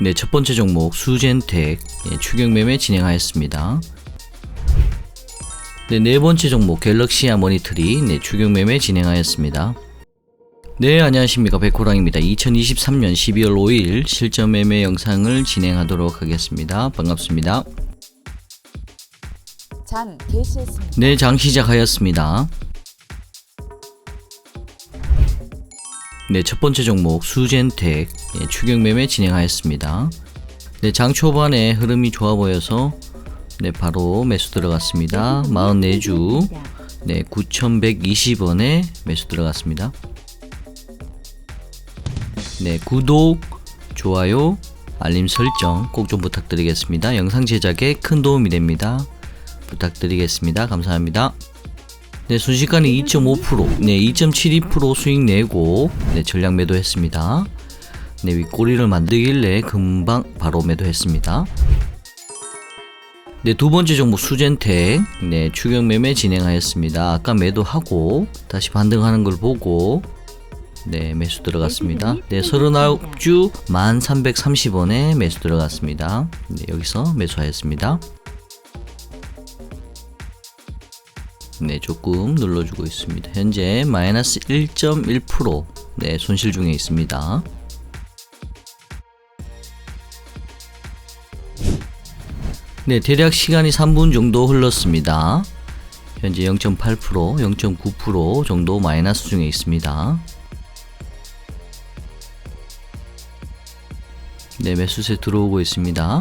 네, 첫 번째 종목 수젠텍 네, 추격 매매 진행하였습니다. 네, 네 번째 종목 갤럭시아 모니터리 네, 추격 매매 진행하였습니다. 네, 안녕하십니까. 백호랑입니다. 2023년 12월 5일 실전 매매 영상을 진행하도록 하겠습니다. 반갑습니다. 장 개시했습니다. 네, 장 시작하였습니다. 네, 첫 번째 종목 수젠텍 네, 추격 매매 진행하였습니다. 네, 장 초반에 흐름이 좋아 보여서 네, 바로 매수 들어갔습니다. 44주 네, 9,120원에 매수 들어갔습니다. 네, 구독, 좋아요, 알림 설정 꼭 좀 부탁드리겠습니다. 영상 제작에 큰 도움이 됩니다. 부탁드리겠습니다. 감사합니다. 네, 순식간에 2.5%, 네, 2.72% 수익 내고, 네, 전량 매도했습니다. 네, 윗꼬리를 만들길래 금방 바로 매도했습니다. 네, 두 번째 종목 수젠텍, 네, 추격 매매 진행하였습니다. 아까 매도하고, 다시 반등하는 걸 보고, 네, 매수 들어갔습니다. 네, 39주 1330원에 매수 들어갔습니다. 네, 여기서 매수하였습니다. 네, 조금 눌러주고 있습니다. 현재 마이너스 1.1% 네, 손실 중에 있습니다. 네, 대략 시간이 3분 정도 흘렀습니다. 현재 0.8%, 0.9% 정도 마이너스 중에 있습니다. 네, 매수세 들어오고 있습니다.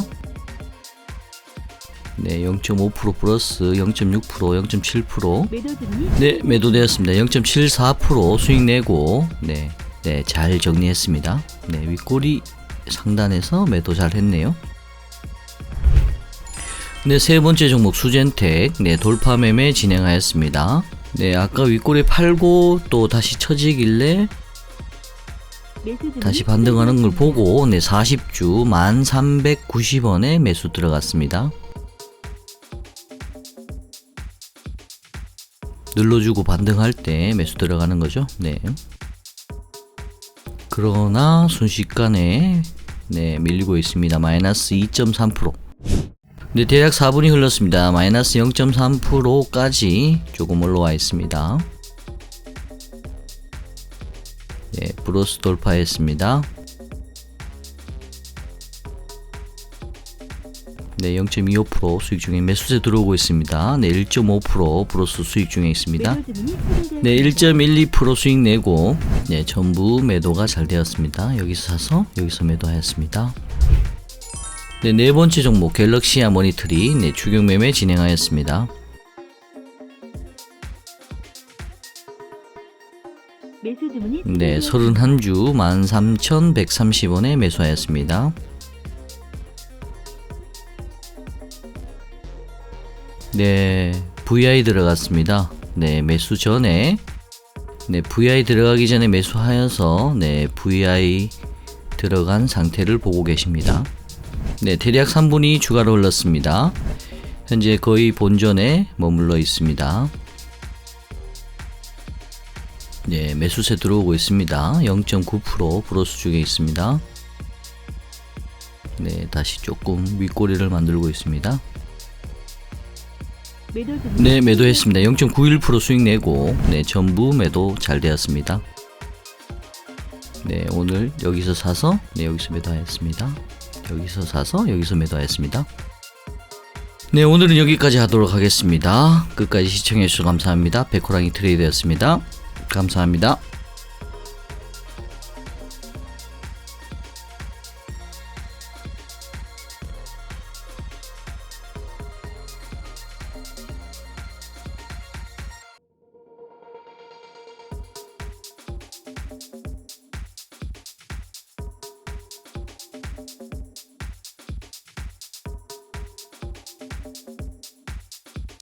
네, 0.5% 플러스 0.6%, 0.7%. 네, 매도되었습니다. 0.74% 수익 내고, 네, 네, 잘 정리했습니다. 네, 윗꼬리 상단에서 매도 잘 했네요. 네, 세 번째 종목 수젠텍, 네, 돌파 매매 진행하였습니다. 네, 아까 윗꼬리 팔고 또 다시 처지길래 다시 반등하는 걸 보고, 네, 40주 1390원에 매수 들어갔습니다. 눌러주고 반등할 때 매수 들어가는 거죠. 네. 그러나 순식간에 네, 밀리고 있습니다. 마이너스 2.3%. 네, 대략 4분이 흘렀습니다. 마이너스 0.3%까지 조금 올라와 있습니다. 네, 브로스 돌파했습니다. 네, 0.25% 수익 중에 매수세 들어오고 있습니다. 네, 1.5% 브로스 수익 중에 있습니다. 네, 1.12% 수익 내고 네, 전부 매도가 잘 되었습니다. 여기서 사서 여기서 매도하였습니다. 네, 네 번째 종목 갤럭시아 모니터리 네, 추격 매매 진행하였습니다. 네, 31주 13,130원에 매수하였습니다. 네, VI 들어갔습니다. 네, 매수 전에 네, VI 들어가기 전에 매수하여서 네, VI 들어간 상태를 보고 계십니다. 네, 대략 3분이 추가로 흘렀습니다. 현재 거의 본전에 머물러 있습니다. 네, 매수세 들어오고 있습니다. 0.9% 브로스 쪽에 있습니다. 네, 다시 조금 윗꼬리를 만들고 있습니다. 네, 매도했습니다. 0.91% 수익 내고, 네, 전부 매도 잘 되었습니다. 네, 오늘 여기서 사서, 네, 여기서 매도하였습니다. 여기서 사서, 여기서 매도하였습니다. 네, 오늘은 여기까지 하도록 하겠습니다. 끝까지 시청해 주셔서 감사합니다. 백호랑이 트레이드였습니다. 감사합니다.